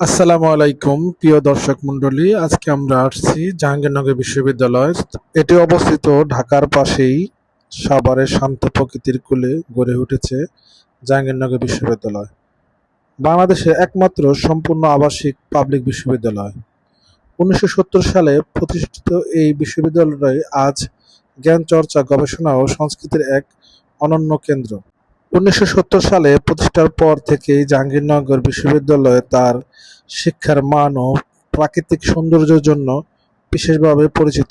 আসসালামু আলাইকুম, প্রিয় দর্শক মণ্ডলী। আজকে আমরা আসছি জাহাঙ্গীরনগর বিশ্ববিদ্যালয়। এটি অবস্থিত ঢাকার পাশেই সাভারের শান্ত প্রকৃতির কূলে গড়ে উঠেছে জাহাঙ্গীরনগর বিশ্ববিদ্যালয়। বাংলাদেশের একমাত্র সম্পূর্ণ আবাসিক পাবলিক বিশ্ববিদ্যালয়। উনিশশো সত্তর সালে প্রতিষ্ঠিত এই বিশ্ববিদ্যালয়টি আজ জ্ঞান চর্চা গবেষণা ও সংস্কৃতির এক অনন্য কেন্দ্র। উনিশশো সত্তর সালে প্রতিষ্ঠার পর থেকেই জাহাঙ্গীরনগর বিশ্ববিদ্যালয় তার শিক্ষার মান ও প্রাকৃতিক সৌন্দর্যের জন্য বিশেষভাবে পরিচিত।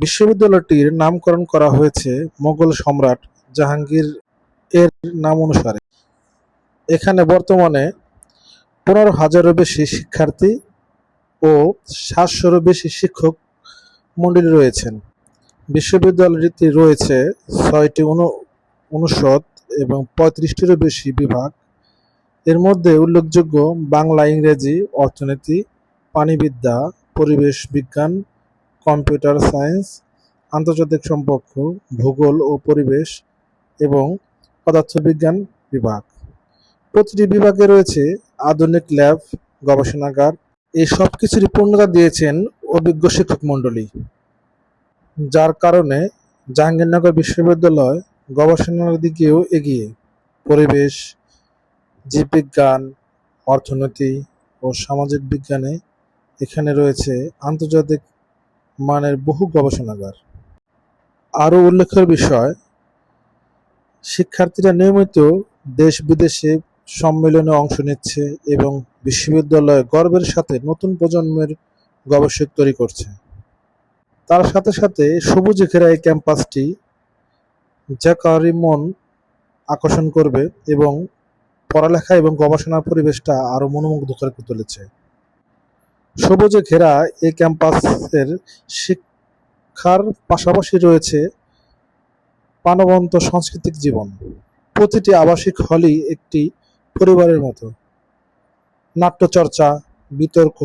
বিশ্ববিদ্যালয়টির নামকরণ করা হয়েছে মোগল সম্রাট জাহাঙ্গীর এর নাম অনুসারে। এখানে বর্তমানে পনেরো হাজারও বেশি শিক্ষার্থী ও সাতশোরও বেশি শিক্ষক মণ্ডলী রয়েছেন। বিশ্ববিদ্যালয়টিতে রয়েছে ছয়টি অনু, অনুষদ এবং পঁয়ত্রিশটিরও বেশি বিভাগ। এর মধ্যে উল্লেখযোগ্য বাংলা, ইংরেজি, অর্থনীতি প্রাণিবিদ্যা পরিবেশ বিজ্ঞান, কম্পিউটার সায়েন্স, আন্তর্জাতিক সম্পর্ক, ভূগোল ও পরিবেশ এবং পদার্থবিজ্ঞান বিভাগ। প্রতিটি বিভাগে রয়েছে আধুনিক ল্যাব, গবেষণাগার। এই সব কিছুরই পূর্ণতা দিয়েছেন অভিজ্ঞ শিক্ষক মণ্ডলী, যার কারণে জাহাঙ্গীরনগর বিশ্ববিদ্যালয় গবেষণার দিকেও এগিয়ে। পরিবেশ, জীববিজ্ঞান, অর্থনীতি ও সামাজিক বিজ্ঞানে এখানে রয়েছে আন্তর্জাতিক মানের বহু গবেষণাগার। আরও উল্লেখের বিষয়, শিক্ষার্থীরা নিয়মিত দেশ বিদেশে সম্মেলনে অংশ নিচ্ছে এবং বিশ্ববিদ্যালয় গর্বের সাথে নতুন প্রজন্মের গবেষক তৈরি করছে। তার সাথে সাথে সবুজ ঘেরা এই ক্যাম্পাসটি যা কারি মন আকর্ষণ করবে এবং পড়ালেখা এবং গবেষণার পরিবেশটা আরও মনোমুগ্ধকর করে তুলেছে। সবুজে ঘেরা এই ক্যাম্পাসের শিক্ষার পাশাপাশি রয়েছে প্রাণবন্ত সাংস্কৃতিক জীবন। প্রতিটি আবাসিক হলই একটি পরিবারের মতো। নাট্যচর্চা, বিতর্ক,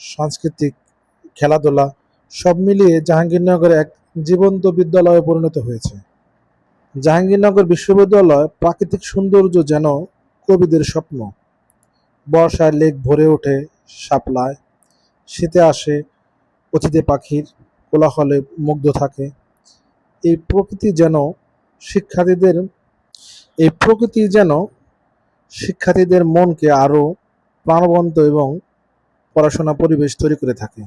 সাংস্কৃতিক খেলাধুলা সব মিলিয়ে জাহাঙ্গীরনগর এক জীবন্ত বিদ্যালয়ে পরিণত হয়েছে। জাহাঙ্গীরনগর বিশ্ববিদ্যালয় প্রাকৃতিক সৌন্দর্য যেন কবিদের স্বপ্ন। বর্ষায় লেক ভরে ওঠে শাপলায়, শীতে আসে অতিথি পাখির কোলাহলে মুগ্ধ থাকে। এই প্রকৃতি যেন শিক্ষার্থীদের, এই প্রকৃতি যেন শিক্ষার্থীদের মনকে আরও প্রাণবন্ত এবং পড়াশোনা পরিবেশ তৈরি করে থাকে।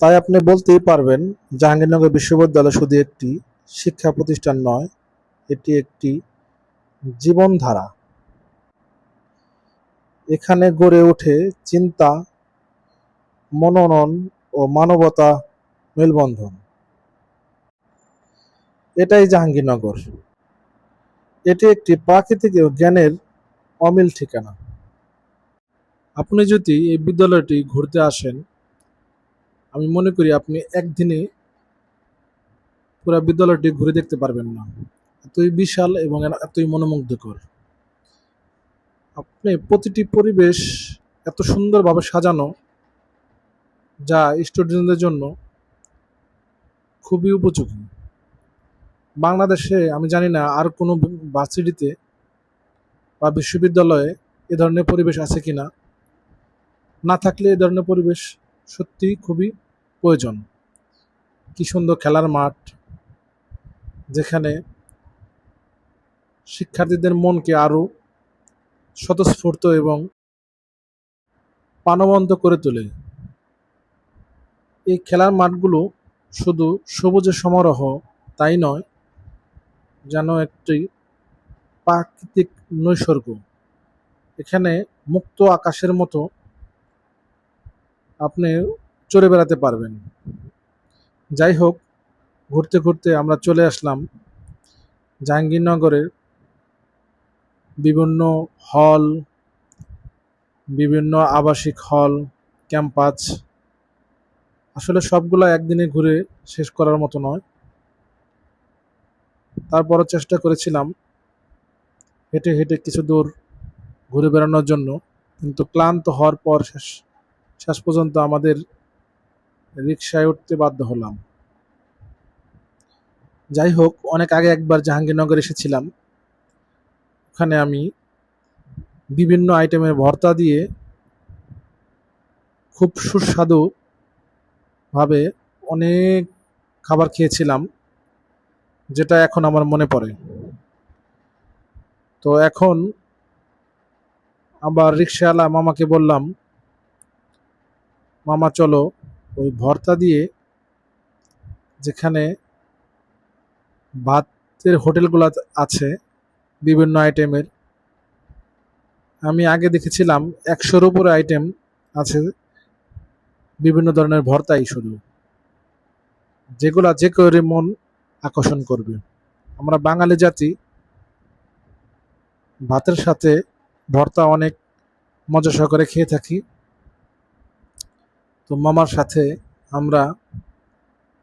তাই আপনি বলতেই পারবেন, জাহাঙ্গীরনগর বিশ্ববিদ্যালয় শুধু একটি শিক্ষা প্রতিষ্ঠান নয়, এটি একটি জীবনধারা। এখানে গড়ে ওঠে চিন্তা মননন ও মানবতা মেলবন্ধন। এটাই জাহাঙ্গীরনগর। এটি একটি প্রাকৃতিক ও জ্ঞানের অমিল ঠিকানা। আপনি যদি এই বিদ্যালয়টি ঘুরতে আসেন, আমি মনে করি আপনি একদিনে পুরো বিদ্যালয়টি ঘুরে দেখতে পারবেন না। এতই বিশাল এবং এতই মনোমুগ্ধকর। আপনি প্রতিটি পরিবেশ এত সুন্দরভাবে সাজানো যা স্টুডেন্টদের জন্য খুবই উপযোগী। বাংলাদেশে আমি জানি না আর কোনো ভার্সিটিতে বা বিশ্ববিদ্যালয়ে এ ধরনের পরিবেশ আছে কি না। না থাকলে এ ধরনের পরিবেশ সত্যি খুবই প্রয়োজন। কি সুন্দর খেলার মাঠ যেখানে শিক্ষার্থীদের মনকে আরও স্বতঃস্ফূর্ত এবং প্রাণবন্ত করে তোলে। এই খেলার মাঠগুলো শুধু সবুজের সমারোহ তাই নয়, যেন একটি প্রাকৃতিক নৈসর্গ। এখানে মুক্ত আকাশের মতো আপনি চড়ে বেড়াতে পারবেন। যাই হোক ঘুরতে ঘুরতে আমরা চলে আসলাম জাহাঙ্গীরনগরের বিভিন্ন হল, বিভিন্ন আবাসিক হল, ক্যাম্পাস। আসলে সবগুলো একদিনে ঘুরে শেষ করার মতো নয়। তারপরও চেষ্টা করেছিলাম হেঁটে হেঁটে কিছু দূর ঘুরে বেড়ানোর জন্য, কিন্তু ক্লান্ত হওয়ার পর শেষ শেষ পর্যন্ত আমাদের রিক্সায় উঠতে বাধ্য হলাম। যাই হোক, অনেক আগে একবার জাহাঙ্গীরনগর এসেছিলাম। ওখানে আমি বিভিন্ন আইটেমের ভর্তা দিয়ে খুব সুস্বাদু ভাবে অনেক খাবার খেয়েছিলাম, যেটা এখন আমার মনে পড়ে। তো এখন আবার রিক্সাওয়ালা মামাকে বললাম, মামা চলো, ওই ভর্তা দিয়ে যেখানে ভাতের হোটেলগুলো আছে, বিভিন্ন আইটেমের আমি আগে দেখেছিলাম একশোর উপরে আইটেম আছে, বিভিন্ন ধরনের ভর্তাই শুধু। যেগুলা যে করে মন আকর্ষণ করবে। আমরা বাঙালি জাতি, ভাতের সাথে ভর্তা অনেক মজা সহকারে খেয়ে থাকি। তো মামার সাথে আমরা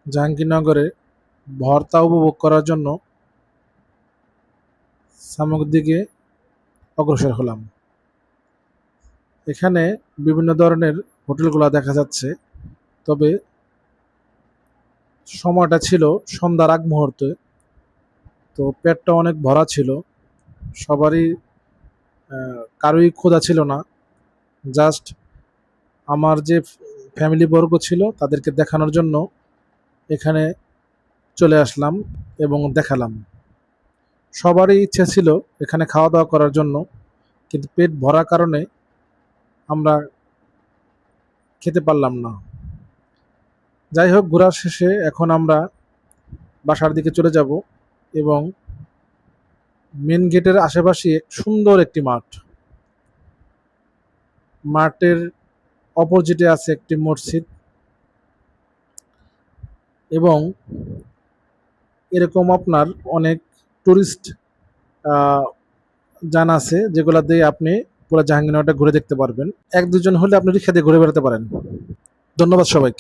জাহাঙ্গীরনগরে ভর্তা উপভোগ করার জন্য সামুক দিকে অগ্রসর হলাম। এখানে বিভিন্ন ধরনের হোটেলগুলো দেখা যাচ্ছে, তবে সময়টা ছিল সন্ধ্যার আগ মুহূর্তে, তো পেটটা অনেক ভরা ছিল, সবারই কারোই ক্ষুধা ছিল না। জাস্ট আমার যে ফ্যামিলি বর্গ ছিল তাদেরকে দেখানোর জন্য এখানে চলে আসলাম এবং দেখালাম। সবারই ইচ্ছা ছিল এখানে খাওয়া দাওয়া করার জন্য, কিন্তু পেট ভরার কারণে আমরা খেতে পারলাম না। যাই হোক, ঘোরার শেষে এখন আমরা বাসার দিকে চলে যাব এবং মেন গেটের আশেপাশে সুন্দর একটি মাঠ। মাঠের অপোজিটে আছে একটি মসজিদ এবং এরকম আপনার অনেক টুরিস্ট যান আছে যেগুলা দিয়ে আপনি পুরো জাহাঙ্গীরনগরটা ঘুরে দেখতে পারবেন। এক দুজন হলে আপনি রিক্সা দিয়ে ঘুরে বেড়াতে পারেন। ধন্যবাদ সবাইকে।